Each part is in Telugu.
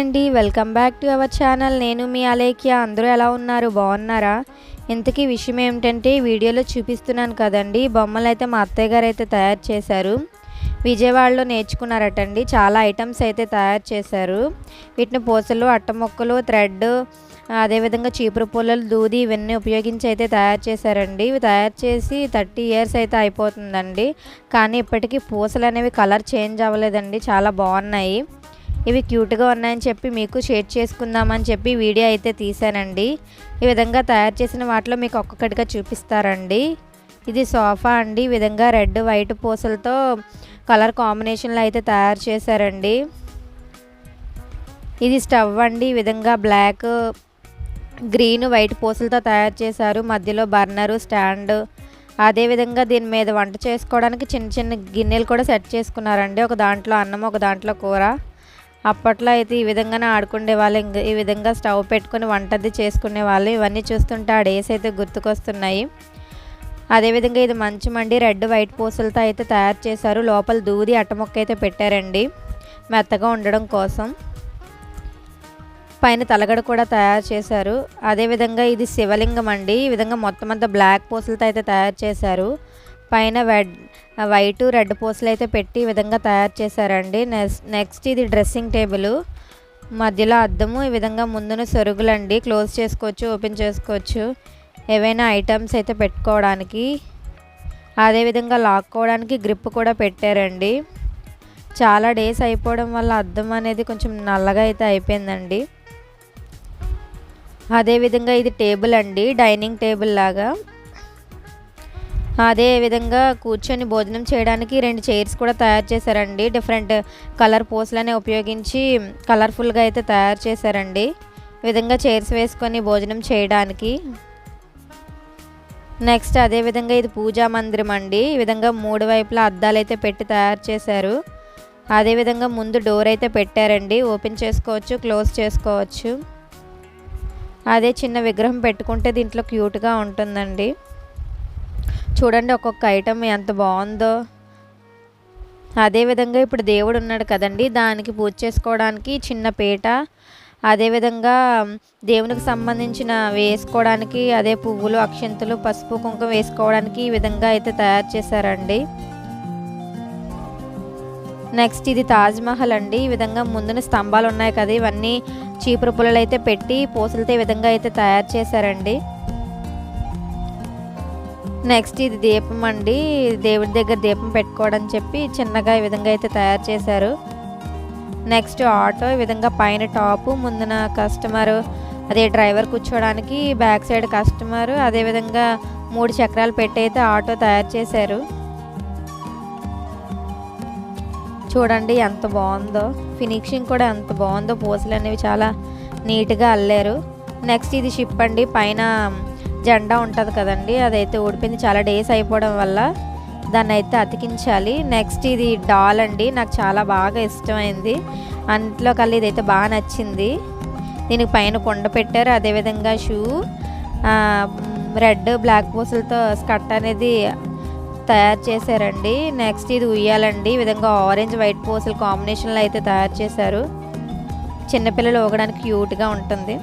అండి welcome back to our channel. నేను మీ అలేఖ్య. అందరూ ఎలా ఉన్నారు? బాగున్నారా? ఇంతకీ విషయం ఏమిటంటే వీడియోలో చూపిస్తున్నాను కదండి బొమ్మలు అయితే మా అత్తయ్య గారు అయితే తయారు చేశారు. విజయవాడలో నేర్చుకున్నారటండి చాలా ఐటమ్స్ అయితే తయారు చేశారు. వీటిని పూసలు అట్టముక్కలు థ్రెడ్ అదేవిధంగా చీపురు పుల్లలు దూది ఇవన్నీ ఉపయోగించి అయితే తయారు చేశారండి. ఇవి తయారు చేసి థర్టీ ఇయర్స్ అయితే అయిపోతుందండి. కానీ ఇప్పటికీ పూసలు అనేవి కలర్ చేంజ్ అవ్వలేదండి చాలా బాగున్నాయి. ఇవి క్యూట్గా ఉన్నాయని చెప్పి మీకు షేర్ చేసుకుందామని చెప్పి వీడియో అయితే తీశానండి. ఈ విధంగా తయారు చేసిన వాటిలో మీకు ఒక్కొక్కటిగా చూపిస్తారండి. ఇది సోఫా అండి. ఈ విధంగా రెడ్ వైట్ పూసలతో కలర్ కాంబినేషన్లో అయితే తయారు చేశారండి. ఇది స్టవ్ అండి. ఈ విధంగా బ్లాక్ గ్రీన్ వైట్ పూసలతో తయారు చేశారు. మధ్యలో బర్నరు స్టాండ్. అదేవిధంగా దీని మీద వంట చేసుకోవడానికి చిన్న చిన్న గిన్నెలు కూడా సెట్ చేసుకున్నారండి. ఒక దాంట్లో అన్నం ఒక దాంట్లో కూర. అప్పట్లో అయితే ఈ విధంగానే ఆడుకునే వాళ్ళు ఈ విధంగా స్టవ్ పెట్టుకుని వంటది చేసుకునే వాళ్ళు ఇవన్నీ చూస్తుంటే ఆ డేస్ అయితే గుర్తుకొస్తున్నాయి. అదేవిధంగా ఇది మంచం రెడ్ వైట్ పూసలతో అయితే తయారు చేశారు. లోపల దూది అట్టముక్క అయితే పెట్టారండి మెత్తగా ఉండడం కోసం. పైన తలగడ కూడా తయారు చేశారు. అదేవిధంగా ఇది శివలింగం అండి. ఈ విధంగా మొత్తం అంతా బ్లాక్ పూసలతో అయితే తయారు చేశారు. పైన వెడ్ వైట్ రెడ్ పూసలు అయితే పెట్టి ఈ విధంగా తయారు చేశారండి. నెక్స్ట్ ఇది డ్రెస్సింగ్ టేబుల్. మధ్యలో అద్దము ఈ విధంగా ముందున సొరుగులండి. క్లోజ్ చేసుకోవచ్చు ఓపెన్ చేసుకోవచ్చు. ఏవైనా ఐటమ్స్ అయితే పెట్టుకోవడానికి అదేవిధంగా లాక్కోవడానికి గ్రిప్ కూడా పెట్టారండి. చాలా డేస్ అయిపోవడం వల్ల అద్దం అనేది కొంచెం నల్లగా అయితే అయిపోయిందండి. అదేవిధంగా ఇది టేబుల్ అండి డైనింగ్ టేబుల్ లాగా. అదే విధంగా కూర్చొని భోజనం చేయడానికి రెండు చైర్స్ కూడా తయారు చేశారండి. డిఫరెంట్ కలర్ పూసలనే ఉపయోగించి కలర్ఫుల్గా అయితే తయారు చేశారండి. విధంగా చైర్స్ వేసుకొని భోజనం చేయడానికి. నెక్స్ట్ అదే విధంగా ఇది పూజా మందిరం అండి. ఈ విధంగా మూడు వైపులా అద్దాలు అయితే పెట్టి తయారు చేశారు. అదేవిధంగా ముందు డోర్ అయితే పెట్టారండి. ఓపెన్ చేసుకోవచ్చు క్లోజ్ చేసుకోవచ్చు. అదే చిన్న విగ్రహం పెట్టుకుంటే దీంట్లో క్యూట్గా ఉంటుందండి. చూడండి ఒక్కొక్క ఐటమ్ ఎంత బాగుందో. అదేవిధంగా ఇప్పుడు దేవుడు ఉన్నాడు కదండి దానికి పూజ చేసుకోవడానికి చిన్న పీట. అదేవిధంగా దేవునికి సంబంధించిన వేసుకోవడానికి అదే పువ్వులు అక్షంతులు పసుపు కుంకుమ వేసుకోవడానికి ఈ విధంగా అయితే తయారు చేశారండి. నెక్స్ట్ ఇది తాజ్మహల్ అండి. ఈ విధంగా ముందున స్తంభాలు ఉన్నాయి కదా ఇవన్నీ చీపురు పుల్లలు అయితే పెట్టి పూసలతో ఈ విధంగా అయితే తయారు చేశారండి. నెక్స్ట్ ఇది దీపం అండి. దేవుడి దగ్గర దీపం పెట్టుకోవడం చెప్పి చిన్నగా ఈ విధంగా అయితే తయారు చేశారు. నెక్స్ట్ ఆటో ఈ విధంగా పైన టాపు ముందున కస్టమర్ అదే డ్రైవర్ కూర్చోవడానికి బ్యాక్ సైడ్ కస్టమర్ అదేవిధంగా మూడు చక్రాలు పెట్టి అయితే ఆటో తయారు చేశారు. చూడండి ఎంత బాగుందో. ఫినిషింగ్ కూడా ఎంత బాగుందో. పూసలు అనేవి చాలా నీట్గా అల్లారు. నెక్స్ట్ ఇది షిప్ అండి. పైన జెండా ఉంటుంది కదండి అదైతే ఊడిపోయింది. చాలా డేస్ అయిపోవడం వల్ల దాన్ని అయితే అతికించాలి. నెక్స్ట్ ఇది డాల్ అండి నాకు చాలా బాగా ఇష్టమైంది. అంట్లో కల్లా ఇదైతే బాగా నచ్చింది. దీనికి పైన కొండ పెట్టారు అదేవిధంగా షూ. రెడ్ బ్లాక్ పూసలతో స్కర్ట్ అనేది తయారు చేశారండి. నెక్స్ట్ ఇది ఉయ్యాలండి ఈ విధంగా ఆరెంజ్ వైట్ పూసల కాంబినేషన్లో అయితే తయారు చేశారు. చిన్నపిల్లలు ఊగడానికి క్యూట్గా ఉంటుంది.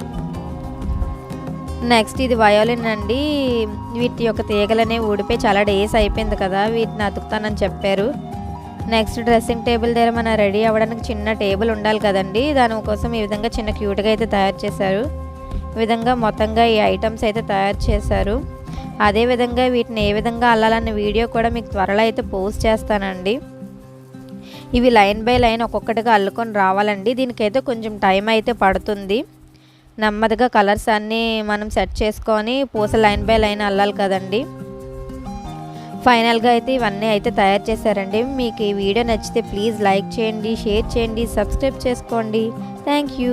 నెక్స్ట్ ఇది వయోలిన్ అండి. వీటి యొక్క తీగలనే ఊడిపోయి చాలా డేస్ అయిపోయింది కదా వీటిని అతుకుతానని చెప్పారు. నెక్స్ట్ డ్రెస్సింగ్ టేబుల్ దగ్గర మన రెడీ అవ్వడానికి చిన్న టేబుల్ ఉండాలి కదండి. దానికోసం ఈ విధంగా చిన్న క్యూట్గా అయితే తయారు చేశారు. ఈ విధంగా మొత్తంగా ఈ ఐటమ్స్ అయితే తయారు చేశారు. అదేవిధంగా వీటిని ఏ విధంగా అల్లాలన్న వీడియో కూడా మీకు త్వరలో అయితే పోస్ట్ చేస్తానండి. ఇవి లైన్ బై లైన్ ఒక్కొక్కటిగా అల్లుకొని రావాలండి. దీనికైతే కొంచెం టైం అయితే పడుతుంది. నెమ్మదిగా కలర్స్ అన్నీ మనం సెట్ చేసుకొని పూస లైన్ బై లైన్ అల్లాలి కదండి. ఫైనల్గా అయితే ఇవన్నీ అయితే తయారు చేశారండి. మీకు ఈ వీడియో నచ్చితే ప్లీజ్ లైక్ చేయండి షేర్ చేయండి సబ్స్క్రైబ్ చేసుకోండి. Thank you.